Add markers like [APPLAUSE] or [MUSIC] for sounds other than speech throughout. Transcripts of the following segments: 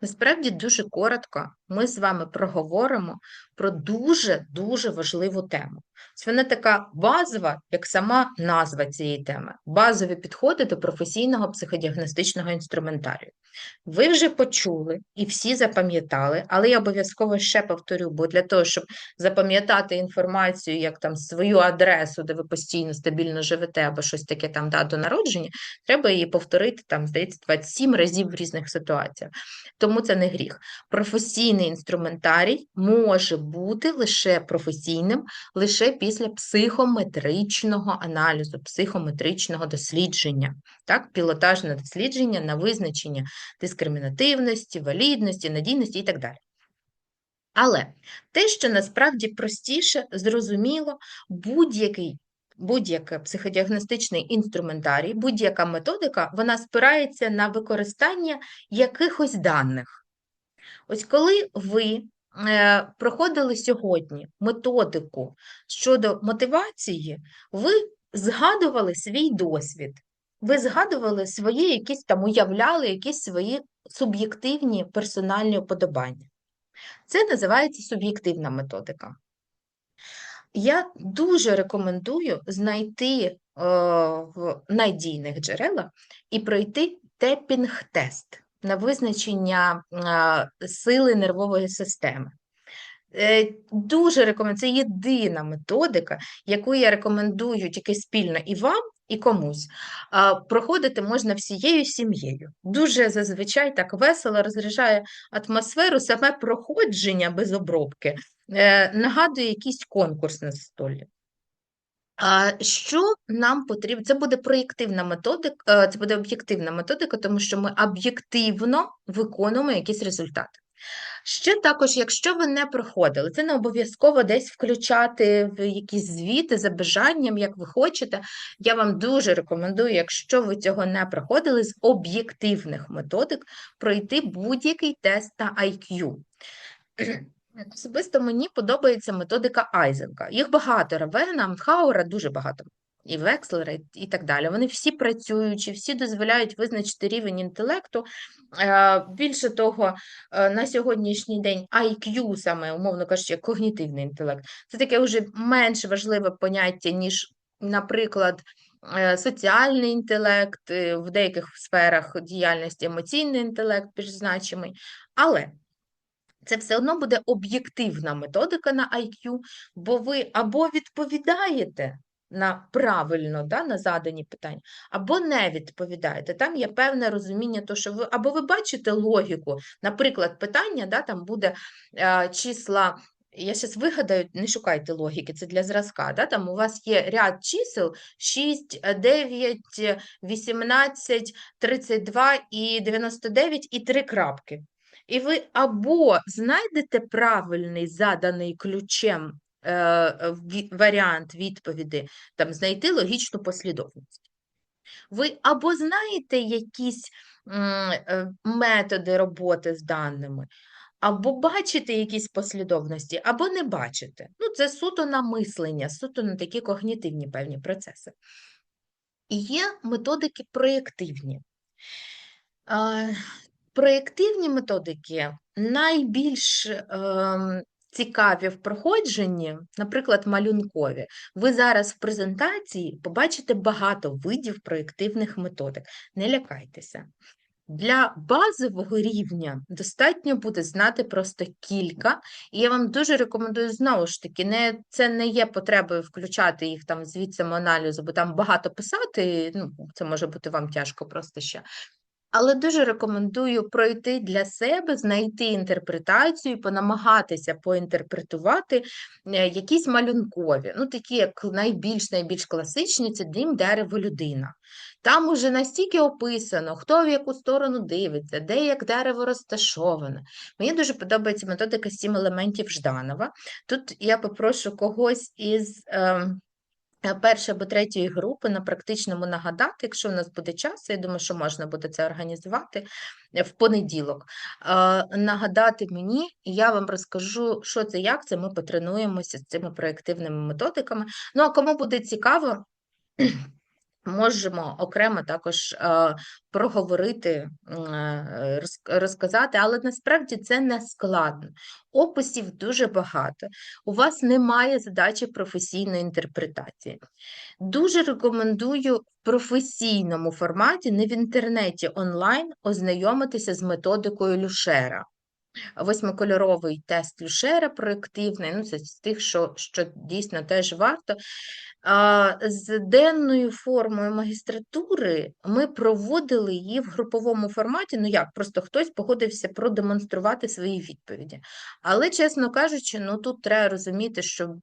Насправді дуже коротко ми з вами проговоримо про дуже-дуже важливу тему. Ось Вона така базова, як сама назва цієї теми, базові підходи до професійного психодіагностичного інструментарію. Ви вже почули і всі запам'ятали, але я обов'язково ще повторю, бо для того, щоб запам'ятати інформацію, як там свою адресу, де ви постійно стабільно живете, або щось таке там дату народження, треба її повторити там, здається, 27 разів в різних ситуаціях тому це не гріх. Професійний інструментарій може бути лише професійним лише після психометричного аналізу, психометричного дослідження, так, пілотажне дослідження на визначення дискримінативності, валідності, надійності і так далі. Але те, що насправді простіше, зрозуміло, будь-який будь-який психодіагностичний інструментарій, будь-яка методика, вона спирається на використання якихось даних. Ось коли ви е, проходили сьогодні методику щодо мотивації, ви згадували свій досвід, ви згадували свої якісь там, уявляли якісь свої суб'єктивні персональні уподобання. Це називається суб'єктивна методика. Я дуже рекомендую знайти е, в надійних джерелах і пройти тепінг-тест на визначення е, сили нервової системи. Е, дуже рекомендую, це єдина методика, яку я рекомендую тільки спільно і вам, і комусь. Проходити можна всією сім'єю. Дуже зазвичай так весело розряджає атмосферу, саме проходження без обробки Е, нагадує якийсь конкурс на столі. Що нам потрібно? Це буде проєктивна методика, е, це буде об'єктивна методика, тому що ми об'єктивно виконуємо якісь результати. Ще також, якщо ви не проходили, це не обов'язково десь включати в якісь звіти за бажанням, як ви хочете. Я вам дуже рекомендую, якщо ви цього не проходили, з об'єктивних методик пройти будь-який тест на IQ. Особисто мені подобається методика Айзенка. Їх багато Равена, Хаура дуже багато. І Векслера, і так далі. Вони всі працюючі, всі дозволяють визначити рівень інтелекту. Е, більше того, е, на сьогоднішній день IQ, саме, умовно кажучи, когнітивний інтелект, це таке вже менш важливе поняття, ніж, наприклад, е, соціальний інтелект, в деяких сферах діяльності емоційний інтелект більш значимий. Але це все одно буде об'єктивна методика на IQ, бо ви або відповідаєте на правильно да, на задані питання, або не відповідаєте. Там є певне розуміння, то, що ви або ви бачите логіку, наприклад, питання да, там буде е, числа. Я зараз вигадаю, не шукайте логіки, це для зразка. Да? Там у вас є ряд чисел 6, 9, 18, 32 і 99 і 3 крапки. І ви або знайдете правильний заданий ключем е, варіант відповіді, там знайти логічну послідовність. Ви або знаєте якісь е, методи роботи з даними, або бачите якісь послідовності, або не бачите. Ну, Це суто на мислення, суто на такі когнітивні певні процеси. І є методики проєктивні. Проєктивні методики найбільш е, цікаві в проходженні, наприклад, малюнкові. Ви зараз в презентації побачите багато видів проєктивних методик. Не лякайтеся. Для базового рівня достатньо буде знати просто кілька, і я вам дуже рекомендую знову ж таки, не, це не є потребою включати їх там звідси аналізу, бо там багато писати, ну, це може бути вам тяжко просто ще. Але дуже рекомендую пройти для себе, знайти інтерпретацію, понамагатися поінтерпретувати е, якісь малюнкові, ну такі, як найбільш найбільш класичні, це дим, дерево, людина. Там уже настільки описано, хто в яку сторону дивиться, де як дерево розташоване. Мені дуже подобається методика сім елементів Жданова. Тут я попрошу когось із. Е, першої або третьої групи на практичному нагадати, якщо в нас буде час, я думаю, що можна буде це організувати е, в понеділок. Е, нагадати мені, і я вам розкажу, що це, як це, ми потренуємося з цими проєктивними методиками. Ну, а кому буде цікаво, Можемо окремо також е, проговорити, е, розказати, але насправді це не складно. Описів дуже багато. У вас немає задачі професійної інтерпретації. Дуже рекомендую в професійному форматі, не в інтернеті онлайн, ознайомитися з методикою Люшера. Восьмикольоровий тест Люшера проєктивний, ну це з тих, що, що дійсно теж варто. З денною формою магістратури ми проводили її в груповому форматі. Ну як, просто хтось погодився продемонструвати свої відповіді. Але, чесно кажучи, ну тут треба розуміти, що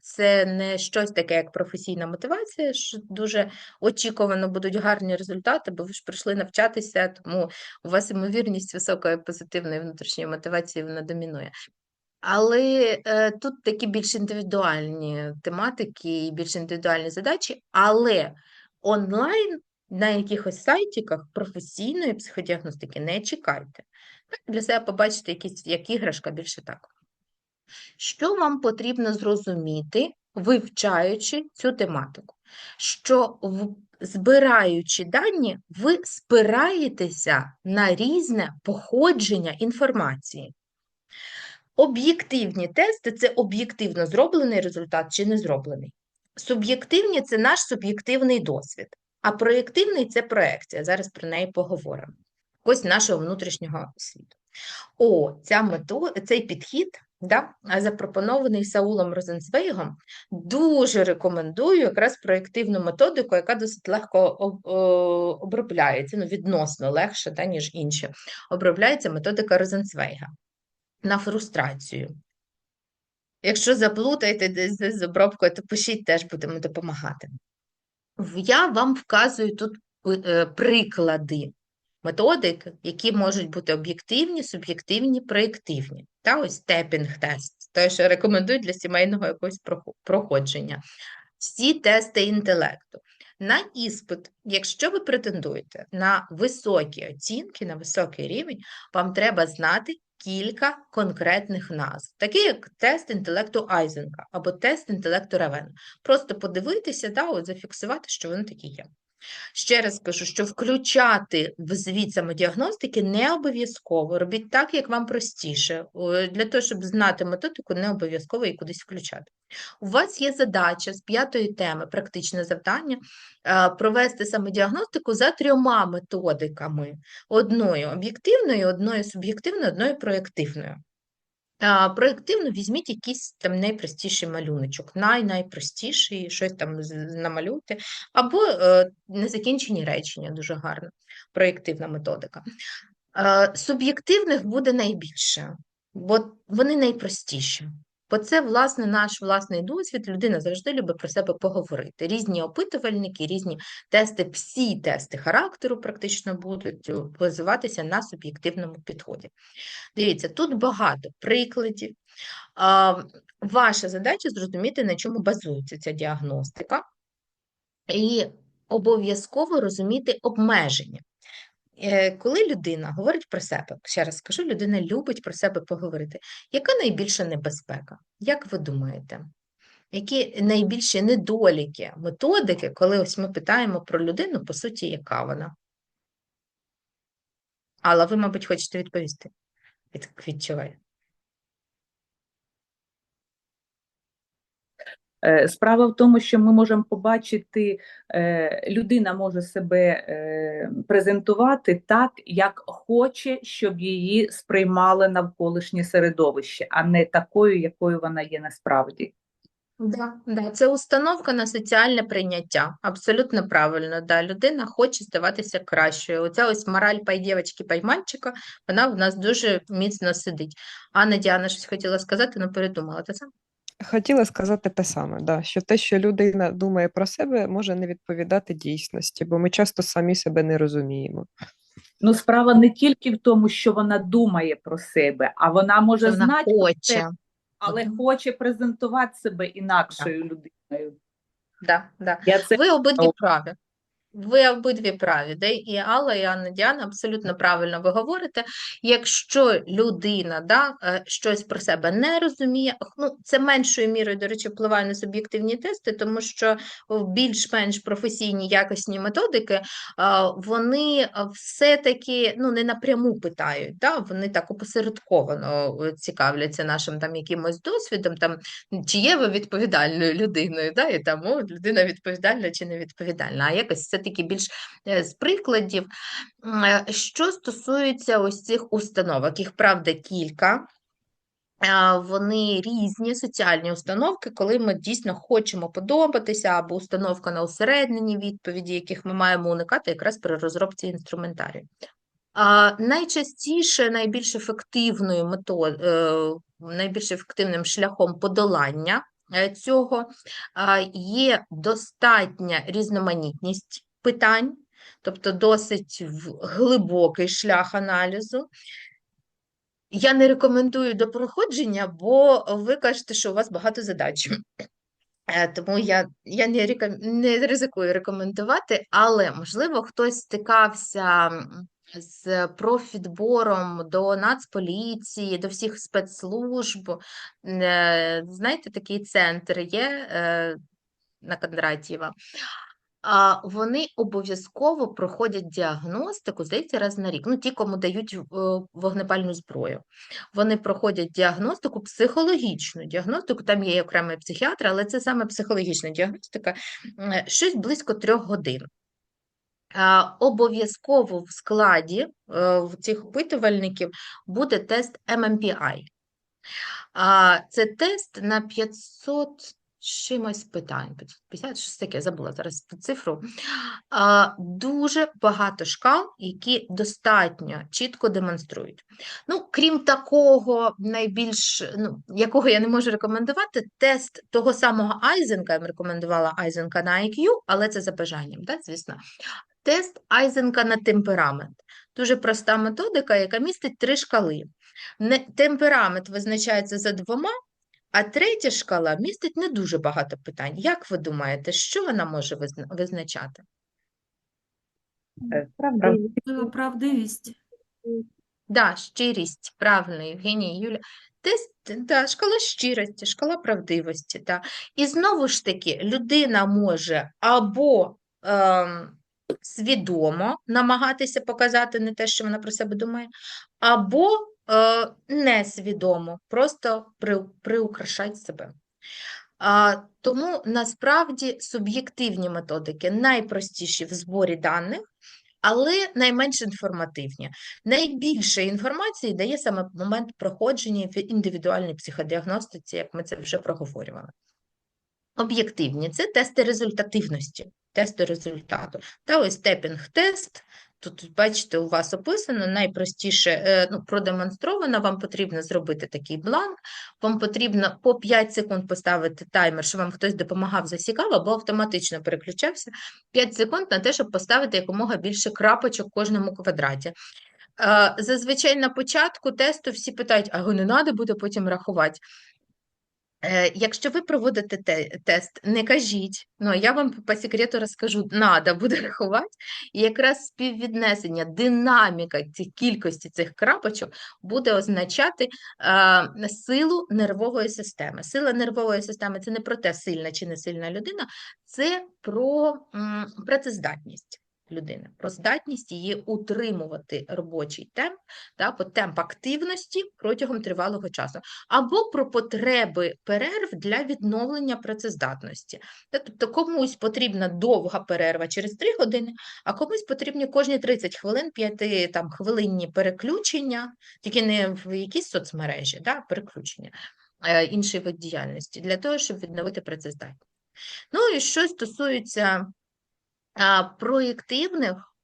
це не щось таке, як професійна мотивація, що дуже очікувано будуть гарні результати, бо ви ж прийшли навчатися, тому у вас ймовірність високої позитивної внутрішньої мотивації вона домінує. Але е, тут такі більш індивідуальні тематики і більш індивідуальні задачі, але онлайн на якихось сайтиках професійної психодіагностики не чекайте. Для себе побачите якісь, як іграшка, більше так. Що вам потрібно зрозуміти, вивчаючи цю тематику? Що в- збираючи дані, ви спираєтеся на різне походження інформації. Об'єктивні тести це об'єктивно зроблений результат чи не зроблений. Суб'єктивні це наш суб'єктивний досвід, а проєктивний це проекція. Зараз про неї поговоримо. Ось нашого внутрішнього світу. О, ця мето, цей підхід, да, запропонований Саулом Розенцвейгом, дуже рекомендую якраз проєктивну методику, яка досить легко обробляється, ну, відносно легше, да, ніж інші. Обробляється методика Розенцвейга на фрустрацію. Якщо заплутаєте десь з обробкою, то пишіть, теж будемо допомагати. Я вам вказую тут е, приклади методик, які можуть бути об'єктивні, суб'єктивні, проєктивні. Та ось тепінг-тест, той, що рекомендують для сімейного якогось проходження. Всі тести інтелекту. На іспит, якщо ви претендуєте на високі оцінки, на високий рівень, вам треба знати кілька конкретних назв, такі як тест інтелекту Айзенка або тест інтелекту Равена. Просто подивитися, да, от зафіксувати, що вони такі є. Ще раз кажу, що включати в звіт самодіагностики не обов'язково. Робіть так, як вам простіше. Для того, щоб знати методику, не обов'язково її кудись включати. У вас є задача з п'ятої теми, практичне завдання, е, провести самодіагностику за трьома методиками: одною об'єктивною, одною суб'єктивною, одною проєктивною. Проєктивно візьміть якийсь там найпростіший малюночок, най-найпростіший, щось там намалюйте, або е, незакінчені речення, дуже гарно, проєктивна методика. Е, Суб'єктивних буде найбільше, бо вони найпростіші. Бо це, власне, наш власний досвід. Людина завжди любить про себе поговорити. Різні опитувальники, різні тести, всі тести характеру практично будуть е, базуватися на суб'єктивному підході. Дивіться, тут багато прикладів. Ваша задача зрозуміти, на чому базується ця діагностика, і обов'язково розуміти обмеження. Е, Коли людина говорить про себе, ще раз скажу, людина любить про себе поговорити. Яка найбільша небезпека? Як ви думаєте? Які найбільші недоліки методики, коли ось ми питаємо про людину, по суті, яка вона? Але ви, мабуть, хочете відповісти? Відчуваю. Справа в тому, що ми можемо побачити, е, людина може себе е, презентувати так, як хоче, щоб її сприймали навколишнє середовище, а не такою, якою вона є насправді. Да, да, це установка на соціальне прийняття. Абсолютно правильно. Да, людина хоче здаватися кращою. Оця ось мораль пай дівчинки, пай вона в нас дуже міцно сидить. Анна Діана щось хотіла сказати, але передумала. Та це? Хотіла сказати те саме, да, що те, що людина думає про себе, може не відповідати дійсності, бо ми часто самі себе не розуміємо. Ну, справа не тільки в тому, що вона думає про себе, а вона може Вона знати про хоче. себе, але хоче презентувати себе інакшою людиною. Да, да. Я це Ви обидві праві. Ви обидві праві, де і Алла, і Анна Діана, абсолютно правильно ви говорите. Якщо людина да, е, щось про себе не розуміє, ну, це меншою мірою, до речі, впливає на суб'єктивні тести, тому що більш-менш професійні якісні методики вони все-таки ну, не напряму питають, да? вони так опосередковано е, цікавляться нашим там якимось досвідом, там, чи є ви відповідальною людиною, да? і там о, людина відповідальна чи не відповідальна, а якось все-таки більш е, з прикладів. Е, Що стосується ось цих установок, їх правда кілька. Вони різні соціальні установки, коли ми дійсно хочемо подобатися, або установка на усереднені відповіді, яких ми маємо уникати якраз при розробці інструментарію. Найчастіше найбільш ефективною метод, е, найбільш ефективним шляхом подолання е, цього є достатня різноманітність питань, тобто досить глибокий шлях аналізу. Я не рекомендую до проходження, бо ви кажете, що у вас багато задач. Е, Тому я, я не, реком... не ризикую рекомендувати, але, можливо, хтось стикався з профідбором до Нацполіції, до всіх спецслужб. Е, Знаєте, такий центр є е, на Кондратєва. Вони обов'язково проходять діагностику, здається, раз на рік. Ну, ті, кому дають е, вогнепальну зброю. Вони проходять діагностику, психологічну діагностику, там є окремий психіатр, але це саме психологічна діагностика, щось близько трьох годин. Обов'язково в складі е, в цих опитувальників буде тест MMPI. Це тест на 500 з чимось питань, 550, щось таке, забула зараз цифру. А, Дуже багато шкал, які достатньо чітко демонструють. Ну, крім такого, найбільш, ну, якого я не можу рекомендувати, тест того самого Айзенка, я б рекомендувала Айзенка на IQ, але це за бажанням, да, звісно. Тест Айзенка на темперамент. Дуже проста методика, яка містить три шкали. Темперамент визначається за двома, а третя шкала містить не дуже багато питань. Як ви думаєте, що вона може визначати? Е, Правдивість. Правдивість. Да, щирість, правильно, Євгенія, Юля. Тест, да, шкала щирості, шкала правдивості. Да. І знову ж таки, людина може або ем, свідомо намагатися показати не те, що вона про себе думає, або е, несвідомо, просто при, приукрашати себе. А, тому насправді суб'єктивні методики найпростіші в зборі даних, але найменш інформативні. Найбільше інформації дає саме момент проходження в індивідуальній психодіагностиці, як ми це вже проговорювали. Об'єктивні це тести результативності, тести результату. Та ось тепінг-тест. Тут, бачите, у вас описано найпростіше, е, ну, продемонстровано, вам потрібно зробити такий бланк, вам потрібно по 5 секунд поставити таймер, щоб вам хтось допомагав засікав, або автоматично переключався 5 секунд на те, щоб поставити якомога більше крапочок в кожному квадраті. Е, Зазвичай на початку тесту всі питають, а його не треба буде потім рахувати. Е, Якщо ви проводите те- тест, не кажіть, ну я вам по секрету розкажу, надо буде [LAUGHS] рахувати, і якраз співвіднесення, динаміка ці- кількості цих крапочок буде означати е, силу нервової системи. Сила нервової системи це не про те, сильна чи не сильна людина, це про м, працездатність людини, про здатність її утримувати робочий темп, та, темп активності протягом тривалого часу або про потреби перерв для відновлення працездатності. Тобто комусь потрібна довга перерва через 3 години, а комусь потрібні кожні 30 хвилин 5 там, хвилинні переключення, тільки не в якісь соцмережі, да, переключення, е, інший вид діяльності, для того, щоб відновити працездатність. Ну і що стосується проєктивних,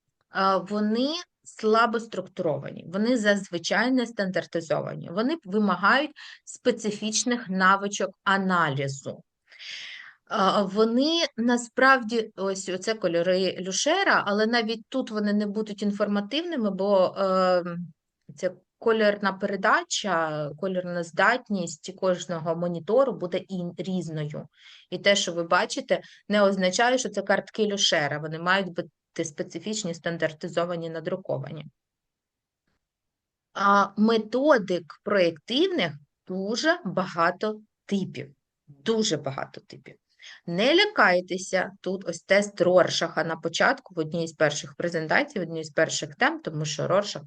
вони слабо структуровані, вони зазвичай не стандартизовані, вони вимагають специфічних навичок аналізу. Вони насправді, ось оце кольори Люшера, але навіть тут вони не будуть інформативними, бо е, це кольорна передача, кольорна здатність кожного монітору буде і різною. І те, що ви бачите, не означає, що це картки Люшера. Вони мають бу- специфічні, стандартизовані, надруковані. А методик проєктивних дуже багато типів. Дуже багато типів. Не лякайтеся, тут ось тест Роршаха на початку в одній з перших презентацій, в одній з перших тем, тому що Роршах,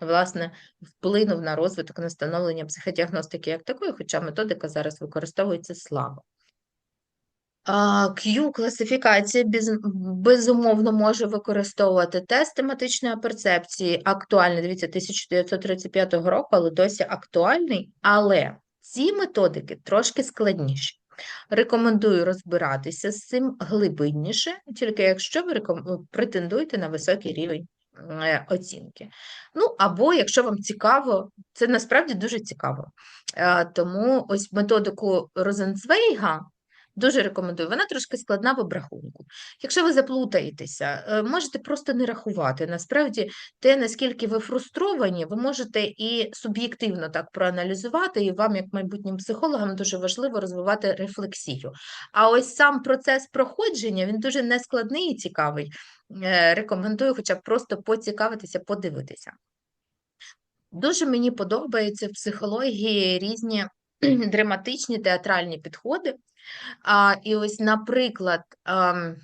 власне, вплинув на розвиток на становлення психодіагностики як такої, хоча методика зараз використовується слабо. А, Q-класифікація безумовно може використовувати тест тематичної перцепції, актуальний, дивіться, 1935 року, але досі актуальний, але ці методики трошки складніші. Рекомендую розбиратися з цим глибинніше, тільки якщо ви претендуєте на високий рівень оцінки. Ну, або якщо вам цікаво, це насправді дуже цікаво. Е, Тому ось методику Розенцвейга дуже рекомендую. Вона трошки складна в обрахунку. Якщо ви заплутаєтеся, е, можете просто не рахувати. Насправді, те, наскільки ви фрустровані, ви можете і суб'єктивно так проаналізувати, і вам, як майбутнім психологам, дуже важливо розвивати рефлексію. А ось сам процес проходження, він дуже нескладний і цікавий. Е, Рекомендую хоча б просто поцікавитися, подивитися. Дуже мені подобаються в психології різні [CLEARS THROAT] драматичні театральні підходи. А, і ось, наприклад, ем,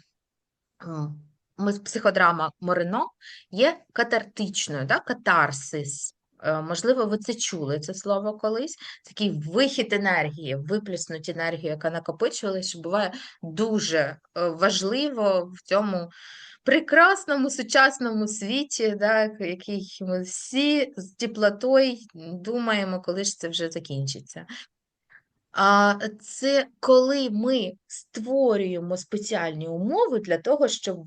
психодрама Морино є катартичною, да? катарсис. Е, Можливо, ви це чули, це слово колись. Такий вихід енергії, виплеснуть енергію, яка накопичувалась, що буває дуже е, важливо в цьому прекрасному сучасному світі, да, який ми всі з теплотою думаємо, коли ж це вже закінчиться. Це коли ми створюємо спеціальні умови для того, щоб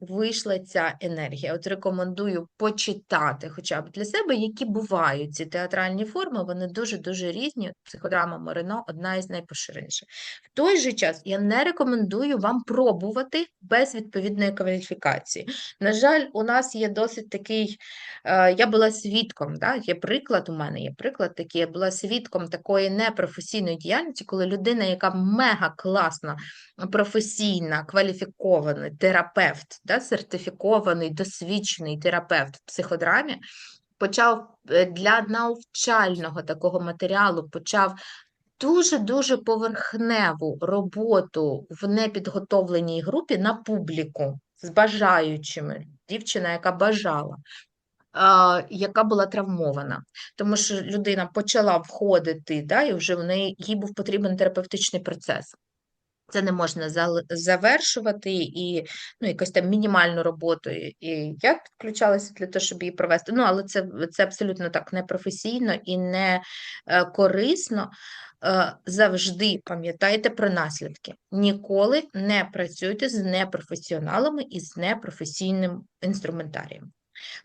вийшла ця енергія. От рекомендую почитати хоча б для себе, які бувають ці театральні форми, вони дуже-дуже різні. Психодрама Морино одна із найпоширеніших. В той же час я не рекомендую вам пробувати без відповідної кваліфікації. На жаль, у нас є досить такий Е, Я була свідком, да, є приклад у мене, є приклад такий, я була свідком такої непрофесійної діяльності, коли людина, яка мега класна, професійна, кваліфікований терапевт, да, сертифікований, досвідчений терапевт в психодрамі, почав е, для навчального такого матеріалу, почав дуже-дуже поверхневу роботу в непідготовленій групі на публіку з бажаючими. Дівчина, яка бажала яка була травмована, тому що людина почала входити, да, і вже в неї їй був потрібен терапевтичний процес. Це не можна завершувати і ну, якось там мінімальну роботу. І я підключалася для того, щоб її провести. Ну, але це, це абсолютно так непрофесійно і не е, корисно. Е, завжди пам'ятайте про наслідки. Ніколи не працюйте з непрофесіоналами і з непрофесійним інструментарієм.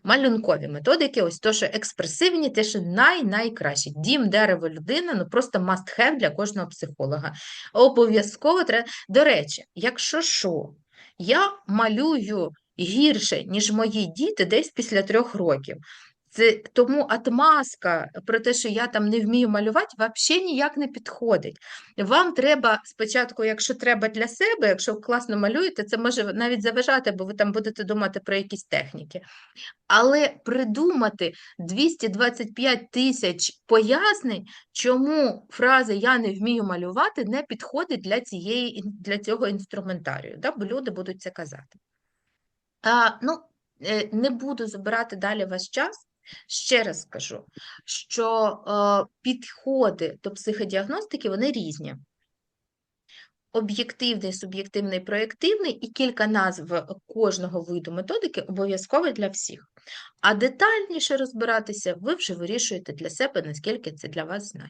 Малюнкові методики, ось то, що експресивні, те, що най-найкращі. Дім, дерево, людина, ну просто must have для кожного психолога. Обов'язково треба. До речі, якщо що, я малюю гірше, ніж мої діти, десь після трьох років. Це тому отмазка про те, що я там не вмію малювати, взагалі ніяк не підходить. Вам треба спочатку, якщо треба для себе, якщо класно малюєте, це може навіть заважати, бо ви там будете думати про якісь техніки. Але придумати 225 тисяч пояснень, чому фраза Я не вмію малювати не підходить для, цієї, для цього інструментарію, да? бо люди будуть це казати. А, ну, е, не буду забирати далі ваш час. Ще раз скажу, що е, підходи до психодіагностики вони різні. Об'єктивний, суб'єктивний, проєктивний і кілька назв кожного виду методики обов'язково для всіх. А детальніше розбиратися ви вже вирішуєте для себе, наскільки це для вас значить.